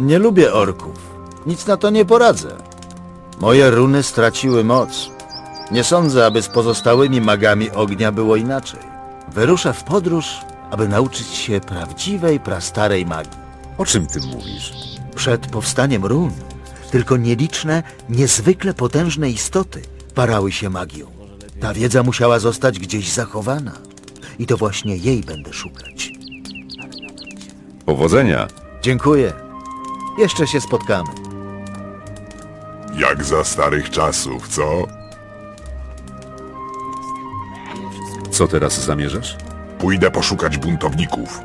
Nie lubię orków. Nic na to nie poradzę. Moje runy straciły moc. Nie sądzę, aby z pozostałymi magami ognia było inaczej. Wyruszę w podróż, aby nauczyć się prawdziwej, prastarej magii. O czym ty mówisz? Przed powstaniem run tylko nieliczne, niezwykle potężne istoty parały się magią. Ta wiedza musiała zostać gdzieś zachowana. I to właśnie jej będę szukać. Powodzenia. Dziękuję. Jeszcze się spotkamy. Jak za starych czasów, co? Co teraz zamierzasz? Pójdę poszukać buntowników.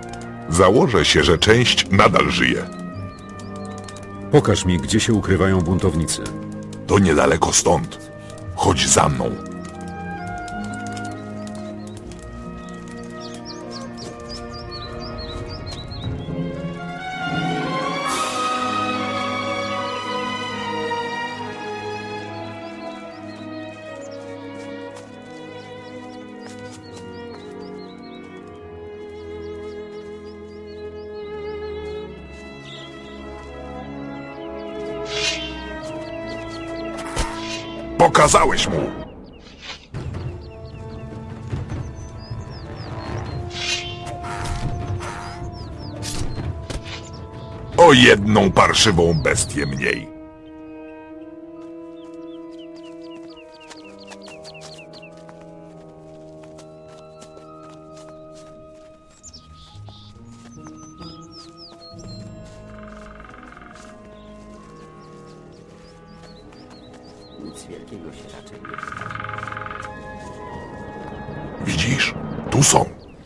Założę się, że część nadal żyje. Pokaż mi, gdzie się ukrywają buntownicy. To niedaleko stąd. Chodź za mną. Pokazałeś mu! O jedną parszywą bestię mniej. Widzisz? Tu są.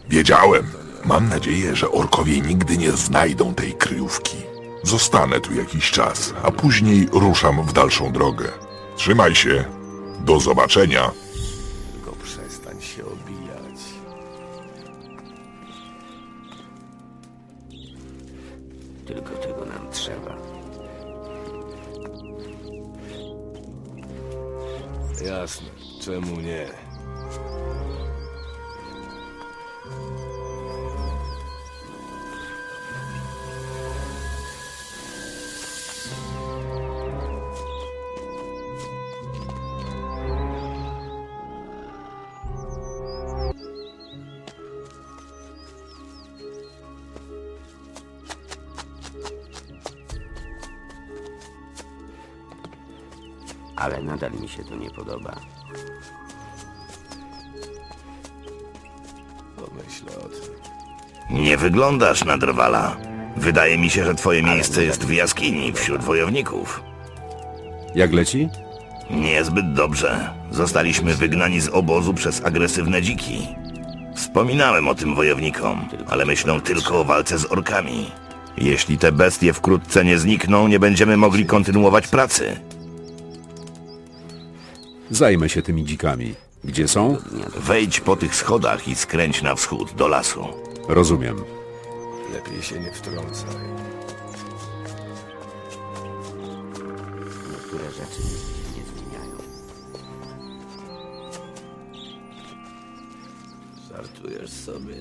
Wiedziałem. Mam nadzieję, że orkowie nigdy nie znajdą tej kryjówki. Zostanę tu jakiś czas, a później ruszam w dalszą drogę. Trzymaj się. Do zobaczenia. Tylko przestań się obijać. Tylko tego nam trzeba. Jasne, czemu nie? Ale nadal mi się to nie podoba. Pomyślę o tym. Nie wyglądasz na drwala. Wydaje mi się, że twoje miejsce jest w jaskini wśród wojowników. Jak leci? Niezbyt dobrze. Zostaliśmy wygnani z obozu przez agresywne dziki. Wspominałem o tym wojownikom, ale myślą tylko o walce z orkami. Jeśli te bestie wkrótce nie znikną, nie będziemy mogli kontynuować pracy. Zajmę się tymi dzikami. Gdzie są? Wejdź po tych schodach i skręć na wschód, do lasu. Rozumiem. Lepiej się nie wtrącaj. Niektóre rzeczy nie zmieniają. Żartujesz sobie?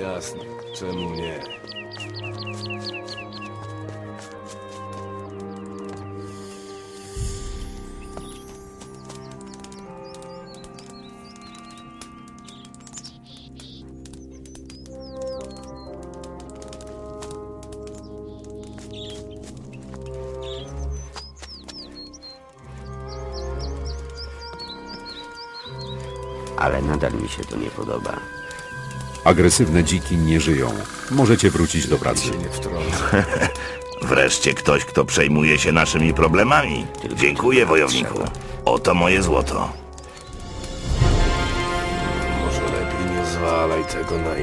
Jasne, czemu nie? Ale nadal mi się to nie podoba. Agresywne dziki nie żyją. Możecie wrócić do pracy. Wreszcie ktoś, kto przejmuje się naszymi problemami. Dziękuję, wojowniku. Oto moje złoto. Może lepiej nie zwalaj tego na.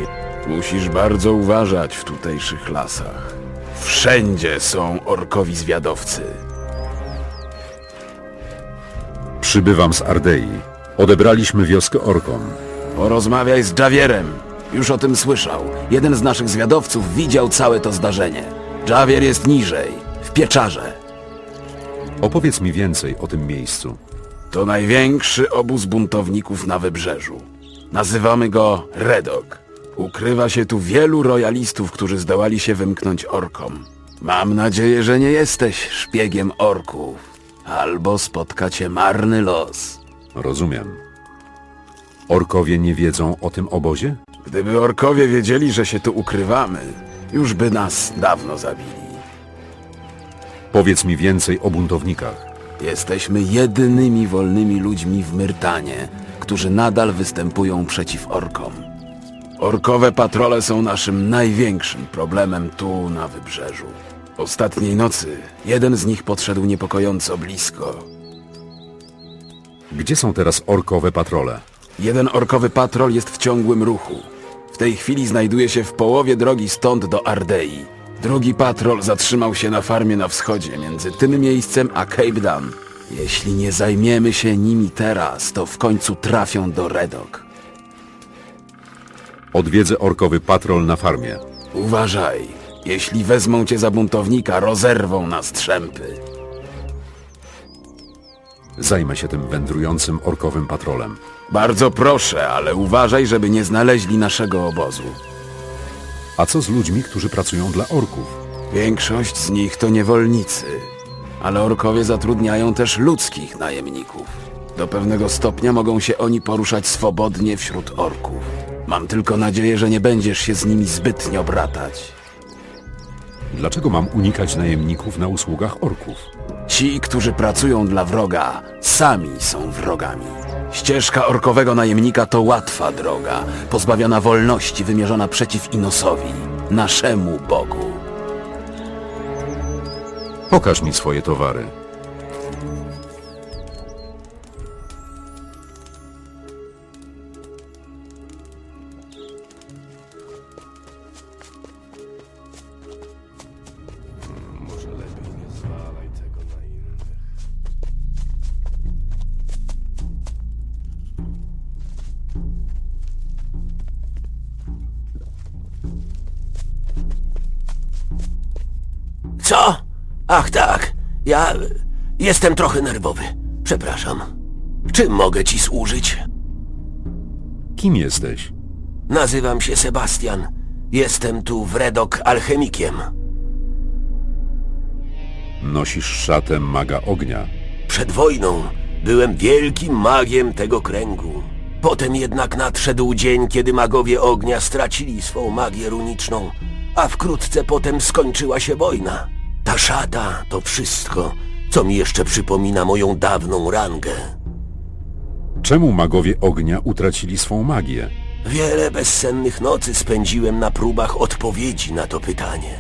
Musisz bardzo uważać w tutejszych lasach. Wszędzie są orkowi zwiadowcy. Przybywam z Ardei. Odebraliśmy wioskę orkom. Porozmawiaj z Javierem. Już o tym słyszał. Jeden z naszych zwiadowców widział całe to zdarzenie. Javier jest niżej, w pieczarze. Opowiedz mi więcej o tym miejscu. To największy obóz buntowników na wybrzeżu. Nazywamy go Redok. Ukrywa się tu wielu royalistów, którzy zdołali się wymknąć orkom. Mam nadzieję, że nie jesteś szpiegiem orków. Albo spotka cię marny los. Rozumiem. Orkowie nie wiedzą o tym obozie? Gdyby orkowie wiedzieli, że się tu ukrywamy, już by nas dawno zabili. Powiedz mi więcej o buntownikach. Jesteśmy jedynymi wolnymi ludźmi w Myrtanie, którzy nadal występują przeciw orkom. Orkowe patrole są naszym największym problemem tu na wybrzeżu. Ostatniej nocy jeden z nich podszedł niepokojąco blisko. Gdzie są teraz orkowe patrole? Jeden orkowy patrol jest w ciągłym ruchu. W tej chwili znajduje się w połowie drogi stąd do Ardei. Drugi patrol zatrzymał się na farmie na wschodzie, między tym miejscem a Cape Dan. Jeśli nie zajmiemy się nimi teraz, to w końcu trafią do Redok. Odwiedzę orkowy patrol na farmie. Uważaj, jeśli wezmą cię za buntownika, rozerwą na strzępy. Zajmę się tym wędrującym orkowym patrolem. Bardzo proszę, ale uważaj, żeby nie znaleźli naszego obozu. A co z ludźmi, którzy pracują dla orków? Większość z nich to niewolnicy, ale orkowie zatrudniają też ludzkich najemników. Do pewnego stopnia mogą się oni poruszać swobodnie wśród orków. Mam tylko nadzieję, że nie będziesz się z nimi zbytnio bratać. Dlaczego mam unikać najemników na usługach orków? Ci, którzy pracują dla wroga, sami są wrogami. Ścieżka orkowego najemnika to łatwa droga, pozbawiona wolności wymierzona przeciw Inosowi, naszemu Bogu. Pokaż mi swoje towary. Co? Ach tak, ja jestem trochę nerwowy. Przepraszam. Czym mogę ci służyć? Kim jesteś? Nazywam się Sebastian. Jestem tu w Redok alchemikiem. Nosisz szatę maga ognia. Przed wojną byłem wielkim magiem tego kręgu. Potem jednak nadszedł dzień, kiedy magowie ognia stracili swą magię runiczną, a wkrótce potem skończyła się wojna. Ta szata to wszystko, co mi jeszcze przypomina moją dawną rangę. Czemu magowie ognia utracili swą magię? Wiele bezsennych nocy spędziłem na próbach odpowiedzi na to pytanie.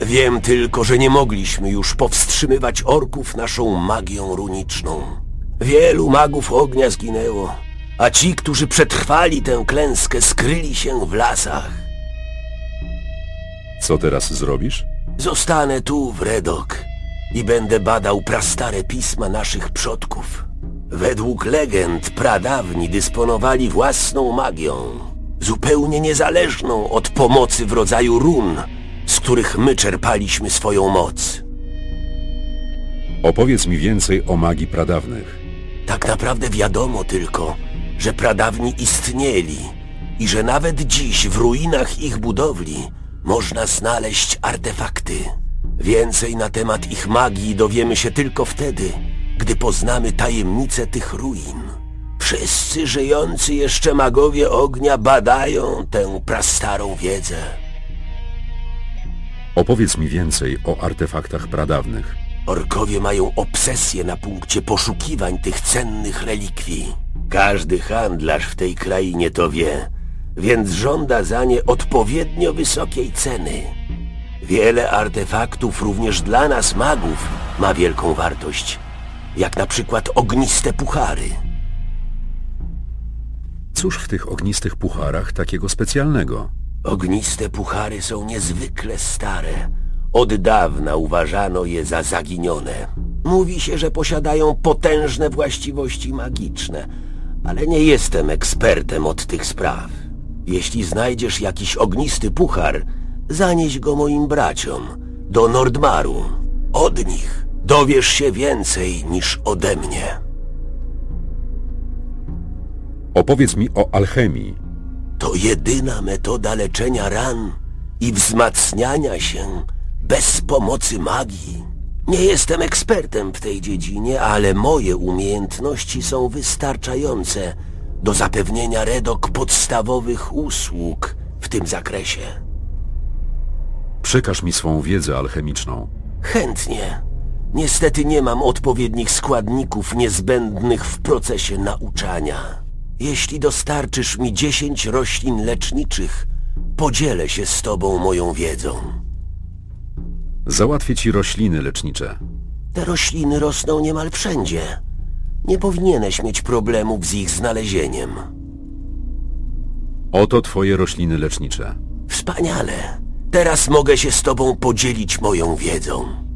Wiem tylko, że nie mogliśmy już powstrzymywać orków naszą magią runiczną. Wielu magów ognia zginęło, a ci, którzy przetrwali tę klęskę, skryli się w lasach. Co teraz zrobisz? Zostanę tu w Redok i będę badał prastare pisma naszych przodków. Według legend pradawni dysponowali własną magią, zupełnie niezależną od pomocy w rodzaju run, z których my czerpaliśmy swoją moc. Opowiedz mi więcej o magii pradawnych. Tak naprawdę wiadomo tylko, że pradawni istnieli i że nawet dziś w ruinach ich budowli można znaleźć artefakty. Więcej na temat ich magii dowiemy się tylko wtedy, gdy poznamy tajemnice tych ruin. Wszyscy żyjący jeszcze magowie ognia badają tę prastarą wiedzę. Opowiedz mi więcej o artefaktach pradawnych. Orkowie mają obsesję na punkcie poszukiwań tych cennych relikwii. Każdy handlarz w tej krainie to wie, więc żąda za nie odpowiednio wysokiej ceny. Wiele artefaktów również dla nas magów ma wielką wartość, jak na przykład ogniste puchary. Cóż w tych ognistych pucharach takiego specjalnego? Ogniste puchary są niezwykle stare. Od dawna uważano je za zaginione. Mówi się, że posiadają potężne właściwości magiczne, ale nie jestem ekspertem od tych spraw. Jeśli znajdziesz jakiś ognisty puchar, zanieś go moim braciom, do Nordmaru. Od nich dowiesz się więcej niż ode mnie. Opowiedz mi o alchemii. To jedyna metoda leczenia ran i wzmacniania się bez pomocy magii. Nie jestem ekspertem w tej dziedzinie, ale moje umiejętności są wystarczające do zapewnienia Redok podstawowych usług w tym zakresie. Przekaż mi swą wiedzę alchemiczną. Chętnie. Niestety nie mam odpowiednich składników niezbędnych w procesie nauczania. Jeśli dostarczysz mi 10 roślin leczniczych, podzielę się z tobą moją wiedzą. Załatwię ci rośliny lecznicze. Te rośliny rosną niemal wszędzie. Nie powinieneś mieć problemów z ich znalezieniem. Oto twoje rośliny lecznicze. Wspaniale. Teraz mogę się z tobą podzielić moją wiedzą.